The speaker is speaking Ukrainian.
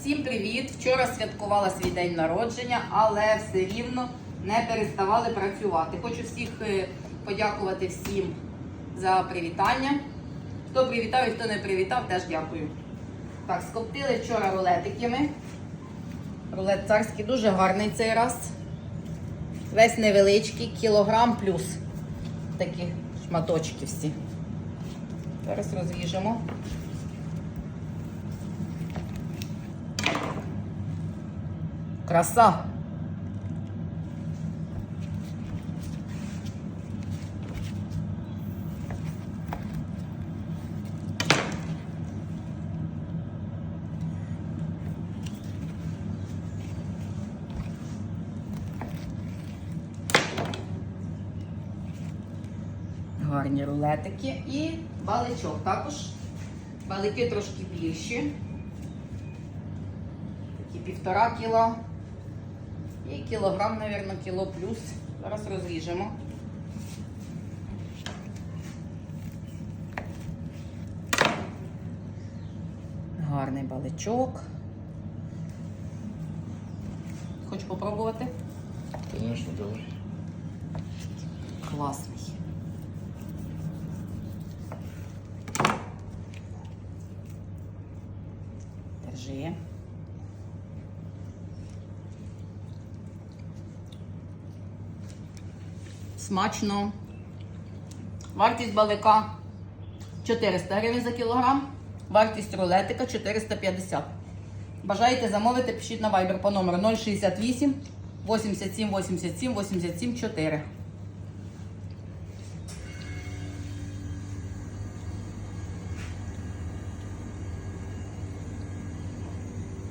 Всім привіт! Вчора святкувала свій день народження, але все рівно не переставали працювати. Хочу всіх е, подякувати всім за привітання. Хто привітав і хто не привітав, теж дякую. Так, скоптили вчора рулетики ми. Рулет царський дуже гарний цей раз. Весь невеличкий, кілограм плюс. Такі шматочки всі. Зараз розріжемо. Краса. Гарні рулетики і баличок також. Балики трошки більші. Такі півтора кіла. І кілограм, мабуть, кіло плюс. Зараз розріжемо. Гарний баличок. Хочу попробувати? Конечно, давай. Класний. Держи. Смачно. Вартість балика 400 гривень за кілограм. Вартість рулетика 450. Бажаєте замовити, пишіть на Viber по номеру 068 87 87 87 4.